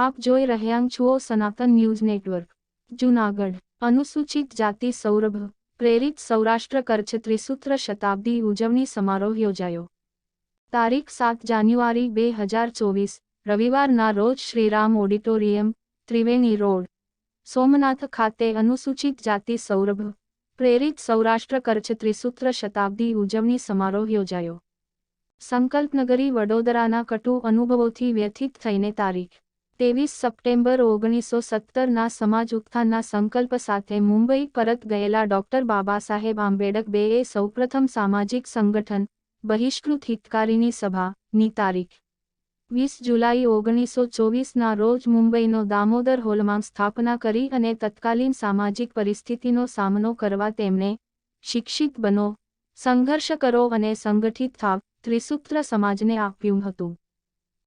આપ જોઈ રહ્યા છો સનાતન ન્યૂઝ નેટવર્ક. જૂનાગઢ. અનુસૂચિત જાતિ સૌરભ, પ્રેરિત સૌરાષ્ટ્ર કચ્છ ત્રિસૂત્ર શતાબ્દી ઉજવણી સમારોહ યોજાયો. તારીખ સાત જાન્યુઆરી બે હજાર ચોવીસ, રવિવારના રોજ શ્રીરામ ઓડિટોરિયમ, ત્રિવેણી રોડ, સોમનાથ ખાતે અનુસૂચિત જાતિ સૌરભ, પ્રેરિત સૌરાષ્ટ્ર કચ્છ ત્રિસૂત્ર શતાબ્દી ઉજવણી સમારોહ યોજાયો. સંકલ્પનગરી વડોદરાના કટુ અનુભવોથી વ્યથિત થઈને તારીખ ત્રેવીસ સપ્ટેમ્બર ઓગણીસો સત્તરના સમાજ ઉત્થાનના સંકલ્પ સાથે મુંબઈ પરત ગયેલા ડોક્ટર બાબાસાહેબ આંબેડકરેએ સૌપ્રથમ સામાજિક સંગઠન, બહિષ્કૃત હિતકારીની સભાની તારીખ, વીસ જુલાઈ ઓગણીસો ચોવીસના રોજ મુંબઈનો દામોદર હોલમાં સ્થાપના કરી અને તત્કાલીન સામાજિક પરિસ્થિતિનો સામનો કરવા તેમણે શિક્ષિત બનો, સંઘર્ષ કરો અને સંગઠિત થાવ, ત્રિસૂત્ર સમાજને આપ્યું હતું.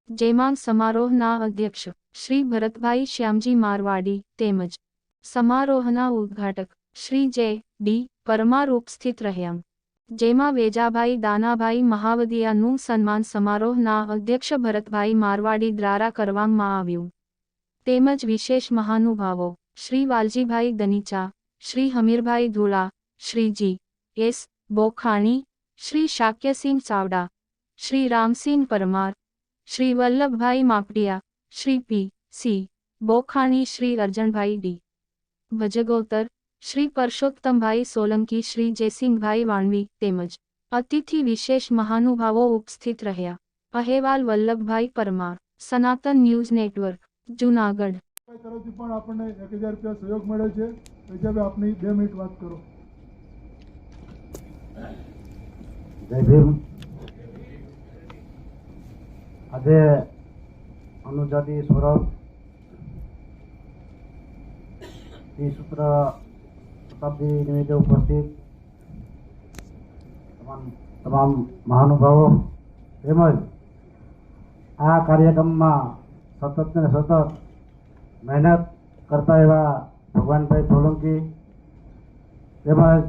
જેમાં સમારોહના અધ્યક્ષ શ્રી ભરતભાઈ શ્યામજી મારવાડી તેમજ સમારોહના ઉદ્ઘાટક શ્રી જે ડી પરમાર ઉપસ્થિત રહ્યા. જેમાં વેજાભાઈ દાનાભાઈ મહાવદિયાનું સન્માન સમારોહના અધ્યક્ષ ભરતભાઈ મારવાડી દ્વારા કરવામાં આવ્યું. તેમજ વિશેષ મહાનુભાવો Shri Valjibhai Danicha, Shri Hamirbhai Dhula Shri G S Bokhani, Shri Shakyasinh Chavda, Shri Ramsinh Parmar Shri Vallabhbhai Mapadiya Shri P. C. Bokhani Shri Arjanbhai D. Bhajgotar Shri Parsottambhai Solanki Shri Jaysinhbhai Vanvi તેમજ અતિથિ વિશેષ મહાનુભાવો ઉપસ્થિત રહ્યા. અહેવાલ વલ્લભભાઈ પરમાર સનાતન news network Junagadh. તરફથી પણ આપણને એક હજાર રૂપિયા સહયોગ મળે છે. વૈજાભાઈ આપની બે મિનિટ વાત કરો. જય ભીમ. આજે અનુજાતિ સૌરભ સૂત્ર શતાબ્દી નિમિત્તે ઉપસ્થિત તમામ તમામ મહાનુભાવો તેમજ આ કાર્યક્રમમાં સતત ને સતત મહેનત કરતા એવા ભગવાનભાઈ સોલંકી તેમજ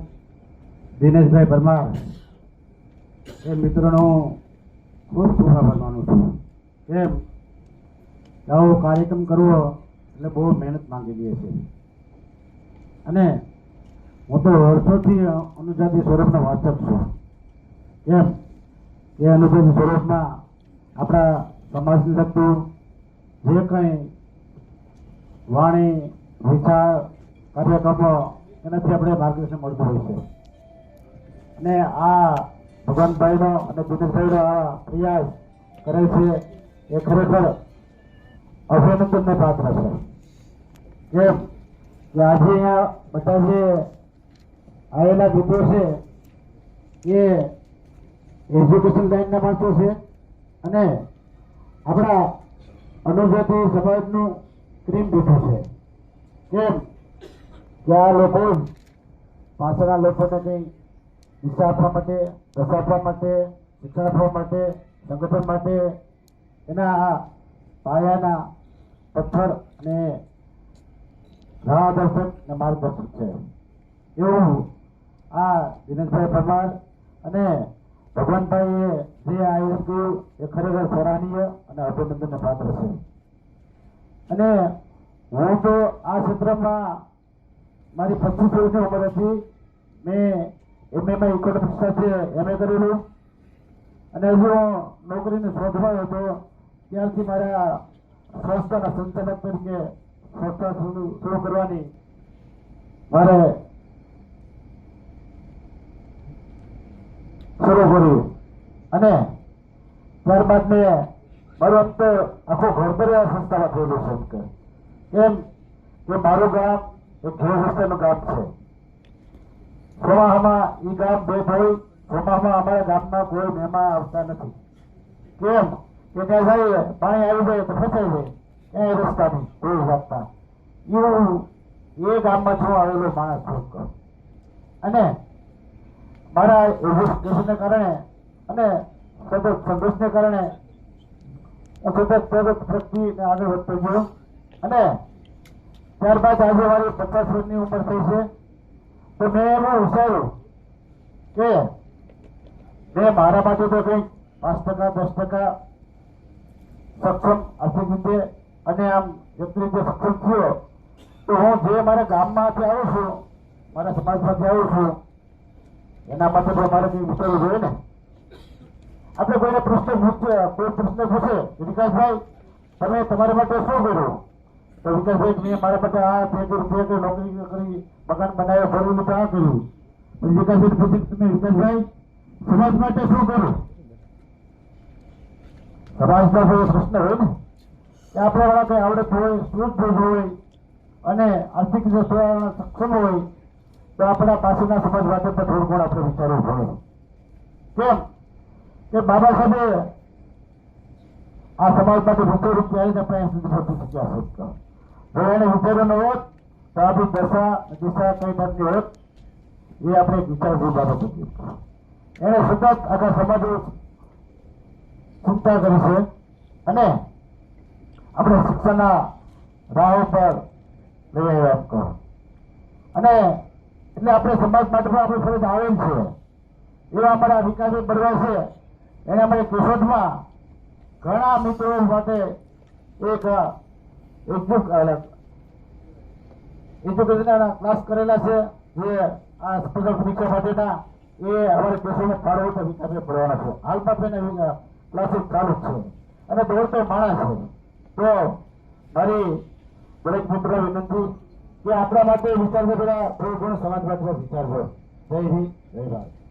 દિનેશભાઈ પરમાર એ મિત્રોનો ખૂબ ખૂબ આભાર કે આવો કાર્યક્રમ કરવો એટલે બહુ મહેનત માંગી લે છે. અને હું તો વર્ષોથી અનુજાતિ સ્વરૂપનો વાચક છું. કેમ કે અનુજાતિ સ્વરૂપમાં આપણા સમાજને લગતું જે કંઈ વાણી, વિચાર, કાર્યક્રમો એનાથી આપણે માર્ગદર્શન મળતું હોય છે. અને આ ભગવાનભાઈનો અને દિનેશભાઈનો આ પ્રયાસ કરે છે એ ખરેખર અભિનંદનને પાત્ર છે. કેમ કે આજે અહીંયા બધા જે આવેલા મિત્રો છે, એ એજ્યુકેશન લાઈનના માણસો છે અને આપણા અનુજાતિ સમાજનું ક્રીમ બેઠું છે. કેમ? કે આ લોકો પાછળના લોકોને કંઈ દિશા આપવા માટે રસ આપવા માટે શિક્ષણ આપવા માટે, સંગઠન માટે એના આ પાયાના પથ્થર અને રાહદર્શક અને માર્ગદર્શક છે. એવું આ દિનેશભાઈ પરમાર અને ભગવાનભાઈએ જે આયોજન કર્યું, એ ખરેખર સરાહનીય અને અભિનંદનને પાત્ર છે. અને હું તો આ ક્ષેત્રમાં મારી પચીસ વર્ષની ઉંમર હતી. મેં એમએમાં ઇકોનોમિક્સ સાથે એમએ કરેલું. અને હજુ નોકરીને શોધમાં હતો. ત્યારથી મારા સંસ્થાના સંચાલક તરીકે સંસ્થા શરૂ કરવાની મારે શરૂ કર્યું અને ત્યારબાદ મેં મારું અંત આખો ઘરભરે સંસ્થામાં થયેલું છે કેમ? કે મારું ગામ એ ઘેર સંસ્થાનું ગામ છે. પ્રવાહમાં એ ગામ બે ભાઈ પ્રવાહમાં અમારા ગામમાં કોઈ મહેમાન આવતા નથી. કેમ? કે ત્યાં જાય પાણી આવી જાય તો ફસાઈ જાય. એ રસ્તા નહીં. કોઈ જાતના એવું એ ગામમાં છું આવેલો માણસ છું અને મારા એજ્યુકેશનને કારણે અને સતત સંઘર્ષને કારણે સતત સતત પ્રગતિ આગળ વધતો ગયો. અને ત્યારબાદ આજે મારી પચાસ વર્ષની ઉંમર થઈ છે. તો મેં એવું વિચાર્યું કે મેં મારા માટે તો કંઈક પાંચ ટકા, દસ ટકા સક્ષમ આર્થિક રીતે અને આમ એક રીતે સક્ષમ થયો, તો હું જે મારા ગામમાંથી આવું છું, મારા સમાજમાંથી આવું છું, એના માટે પણ મારે કંઈ વિચારવું જોઈએ ને? આપણે કોઈને પ્રશ્ન પૂછે, કોઈ પ્રશ્ન પૂછે, વિકાસભાઈ, તમે તમારા માટે શું કર્યું? તો વિકાસભાઈ, મેં મારા માટે આ તે રૂપિયા કે નોકરી કરી, મકાન બનાવ્યા ફરવું તો આ કર્યું. વિકાસભાઈ પૂછ્યું તમે વિકાસભાઈ, સમાજ માટે શું કર્યું? સમાજમાં કોઈ પ્રશ્ન હોય ને કે કઈ આવડત હોય સ્ટુડન્ટ હોય અને આર્થિક રીતે સક્ષમ હોય, તો આપણા પાસેના સમાજ માટે પણ થોડું ઘણું આપણે વિચારવું પડે. કેમ કે બાબા સાહેબે આ સમાજ માટે વિચાર્યું ત્યારે આપણે અહીં શક્યા હોત જો એને વિચારો ન હોત, તો દશા, દિશા કઈ જાતની હોત, એ આપણે એક વિચાર બાબત એને સતત આખા સમાજે ચિંતા કરી છે. અને આપણે શિક્ષણના રાહ ઉપર લઈ આવ્યા એમ કહો અને એટલે આપણે સમાજ માટે પણ આપણે ફરજ આવેલ છે. એવા અમારા વિકાસ બળવા છે. એને અમારી કેશોદમાં ઘણા મિત્રો માટે એક એકજુક એજ્યુકેશનના ક્લાસ કરેલા છે. જે આ સ્પર્ધા પરીક્ષા માટેના એ અમારે કેશોદમાં ફાળવતા તો વિકાસે ભરવાના છે. હાલમાં પણ ક્લાસીસ ચાલુ છે. અને દોડતો માણસ છે. તો મારી દરેક મિત્ર વિનંતી કે આપણા માટે વિચારજો, પેલા થોડું ઘણું સમાજ માટે વિચારજો. જય હિન્દ, જય ભારત.